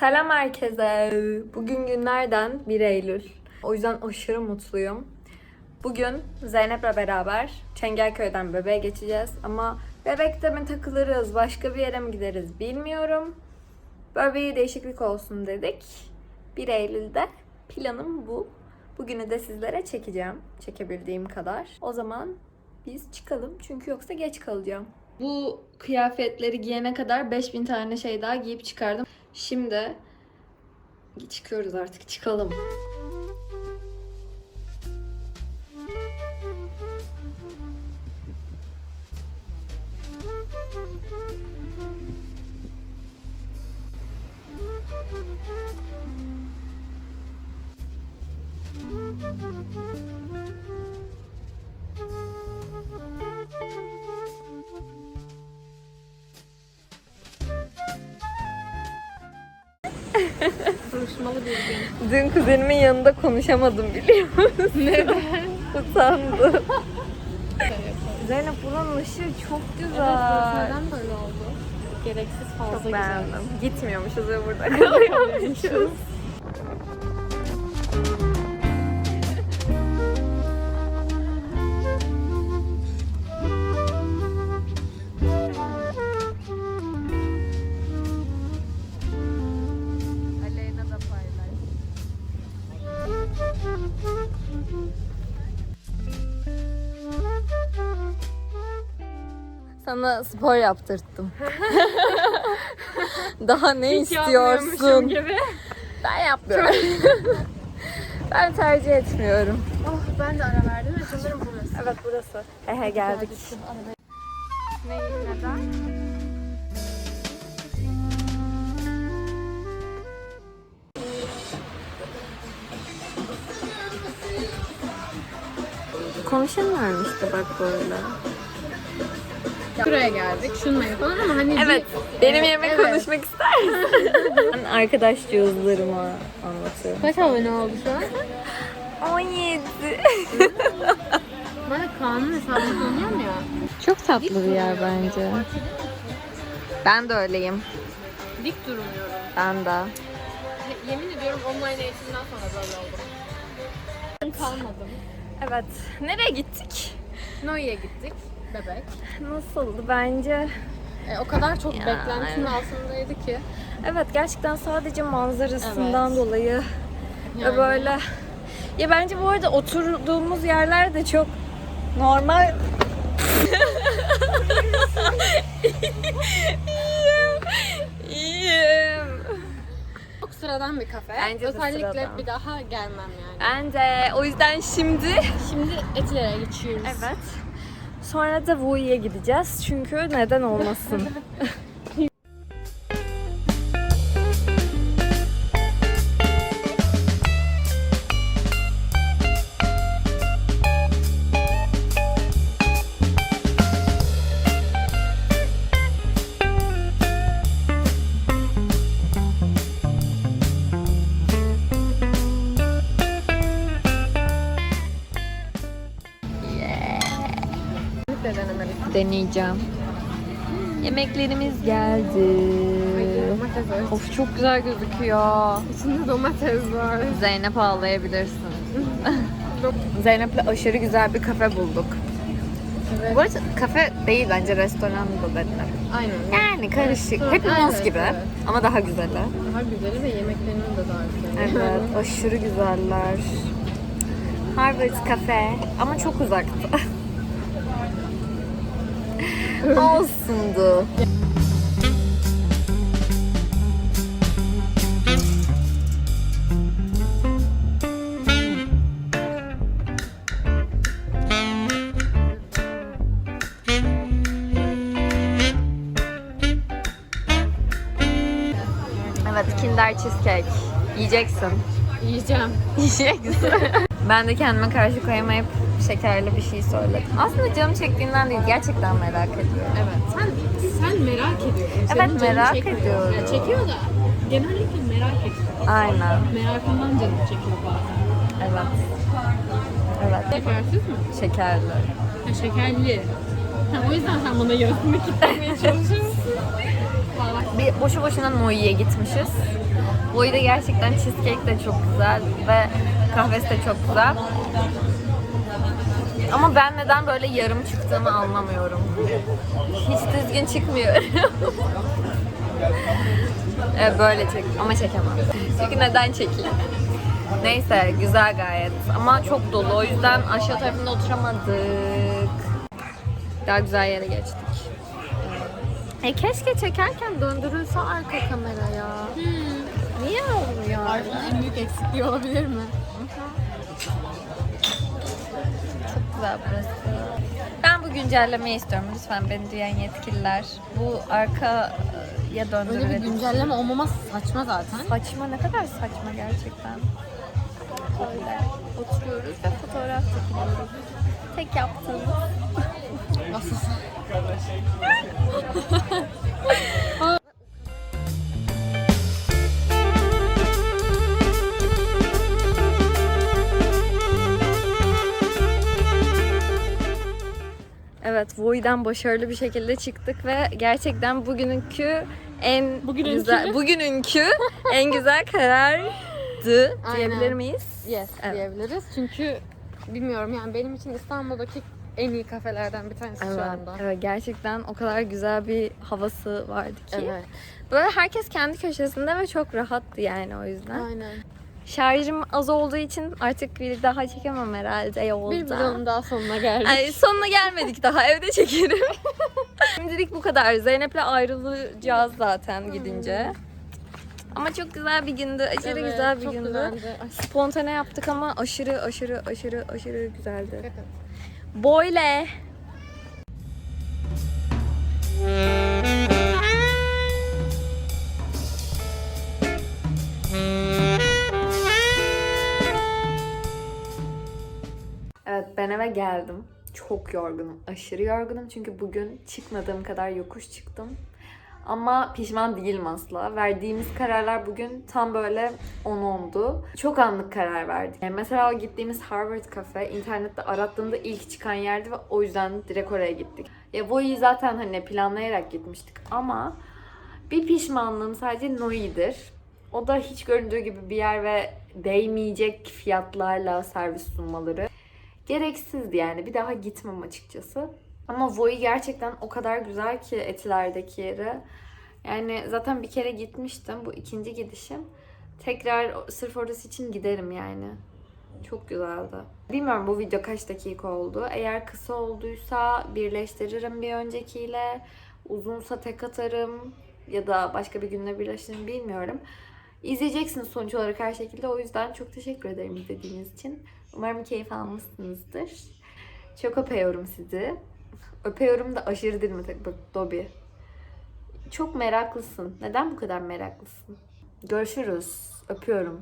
Selam herkese. Bugün günlerden 1 Eylül. O yüzden aşırı mutluyum. Bugün Zeynep'le beraber Çengelköy'den bebeğe geçeceğiz. Ama bebekte mi takılırız, başka bir yere mi gideriz bilmiyorum. Böyle bir değişiklik olsun dedik. 1 Eylül'de planım bu. Bugünü de sizlere çekeceğim. Çekebildiğim kadar. O zaman biz çıkalım çünkü yoksa geç kalacağım. Bu kıyafetleri giyene kadar 5000 tane şey daha giyip çıkardım. Şimdi çıkıyoruz artık çıkalım. Dün kuzenimin yanında konuşamadım biliyor musun? Neden? Utandım. Zeynep buranın ışığı çok güzel. Neden böyle oldu? Gereksiz fazla çok güzel. beğendim. Gitmiyormuşuz ve burada kalıyormuşuz. Sana spor yaptırttım. Daha ne istiyorsun? gibi. Ben yapmıyorum. ben tercih etmiyorum. Oh ben de ara verdim ve sanırım burası. Evet burası. Hehe geldik. Ne, neden? Konuşamıyorum işte bak böyle. Buraya geldik. Şununla yapalım ama hani Evet, benim yerime Evet. konuşmak ister misin? ben arkadaş cüzlarıma anlatıyorum. Kaç abone oldu şu an? 17. Bana Kaan'ın hesabını tanıyorum ya. Çok tatlı bir yer bence. Ben de öyleyim. Dik durmuyorum. Ben de. Yemin ediyorum online eğitimden sonra böyle oldum. Kalmadım. Evet. Nereye gittik? Noi'ye gittik. Bebek. Nasıldı bence? E, o kadar çok Ya, beklentinin evet. altındaydı ki. Evet gerçekten sadece manzarasından Evet. dolayı Yani. böyle. Ya bence bu arada oturduğumuz yerler de çok normal. İyiyim. İyiyim. Çok sıradan bir kafe. Bence Özellikle sıradan. bir daha gelmem yani. Ben de o yüzden şimdi Şimdi etilere geçiyoruz. evet. Sonra da Wu'ya gideceğiz. Çünkü neden olmasın? Deneyeceğim. Yemeklerimiz geldi. Domates var. Of çok güzel gözüküyor. İçinde domates var. Zeynep ağlayabilirsin. Zeynep'le aşırı güzel bir kafe bulduk. Evet. Bu arada kafe değil bence restoran da dediler. Aynen. Yani karışık. Restoran, Hepimiz evet, gibi. evet. Ama daha güzeli. Daha güzeli ve yemeklerinin de daha güzeli. Evet, aşırı güzeller. Harvard kafe ama çok uzakta. Olsundu. Evet, Kinder Cheesecake. Yiyeceksin. Yiyeceğim. Yiyeceksin. ben de kendime karşı koyamayıp şekerli bir şey söyledim. Aslında canım çektiğinden değil, gerçekten merak ediyorum. Evet. Sen sen merak ediyorsun. Evet, Senin canın merak çekmiyor. ediyorum. Ya çekiyor da genellikle merak ediyor. Aynen. Merakından canım çekiyor bazen. Evet. Evet. Şekersiz mi? Şekerli. Ha, şekerli. Ha, o yüzden sen bana yarısını kitlemeye çalışıyorsun. Bir boşu boşuna Noi'ye gitmişiz. Arada gerçekten cheesecake de çok güzel ve kahvesi de çok güzel. Ama ben neden böyle yarım çıktığını anlamıyorum. Hiç düzgün çıkmıyor. evet, böyle çek ama çekemem. Çünkü neden çekeyim? Neyse güzel gayet ama çok dolu o yüzden aşağı tarafında oturamadık. Daha güzel yere geçtik. E keşke çekerken döndürülse arka kamera ya. Niye olmuyor? Arda'nın en büyük eksikliği olabilir mi? Güzel burası. Ben bu güncellemeyi istiyorum. Lütfen beni duyan yetkililer. Bu arkaya Öyle bir güncelleme olmaması saçma zaten. Saçma ne kadar saçma gerçekten. Böyle oturuyoruz ve fotoğraf çekiliyoruz. Tek yaptığımız Nasıl? Evet, Voi'den başarılı bir şekilde çıktık ve gerçekten bugününkü en Bugününkü güzel, mü? bugününkü en güzel karardı diyebilir Aynen. miyiz? Yes Evet. diyebiliriz. Çünkü bilmiyorum yani benim için İstanbul'daki en iyi kafelerden bir tanesi şu Evet, anda. evet, gerçekten o kadar güzel bir havası vardı ki. Evet. Böyle herkes kendi köşesinde ve çok rahattı yani o yüzden. Aynen. Şarjım az olduğu için artık bir daha çekemem herhalde yolda. Bir vlogun daha sonuna geldik. Ay, sonuna gelmedik daha evde çekerim. Şimdilik bu kadar. Zeynep'le ayrılacağız zaten gidince. Ama çok güzel bir gündü. Aşırı Evet, güzel bir gündü. güzeldi. Spontane yaptık ama aşırı aşırı aşırı aşırı güzeldi. Böyle. Evet ben eve geldim. Çok yorgunum. Aşırı yorgunum çünkü bugün çıkmadığım kadar yokuş çıktım. Ama pişman değilim asla. Verdiğimiz kararlar bugün tam böyle 10-10'du. Çok anlık karar verdik. Yani mesela o gittiğimiz Harvard Cafe internette arattığımda ilk çıkan yerdi ve o yüzden direkt oraya gittik. Ya Voi'yi zaten hani planlayarak gitmiştik ama bir pişmanlığım sadece Noi'dir. O da hiç göründüğü gibi bir yer ve değmeyecek fiyatlarla servis sunmaları. Gereksizdi yani. Bir daha gitmem açıkçası. Ama Voi gerçekten o kadar güzel ki Etiler'deki yeri. Yani zaten bir kere gitmiştim. Bu ikinci gidişim. Tekrar sırf orası için giderim yani. Çok güzeldi. Bilmiyorum bu video kaç dakika oldu. Eğer kısa olduysa birleştiririm bir öncekiyle. Uzunsa tek atarım. Ya da başka bir günle birleştiririm bilmiyorum. İzleyeceksiniz sonuç olarak her şekilde. O yüzden çok teşekkür ederim izlediğiniz için. Umarım keyif almışsınızdır. Çok öpüyorum sizi. Öpüyorum da aşırı dilime tak bak Dobby. Çok meraklısın. Neden bu kadar meraklısın? Görüşürüz. Öpüyorum.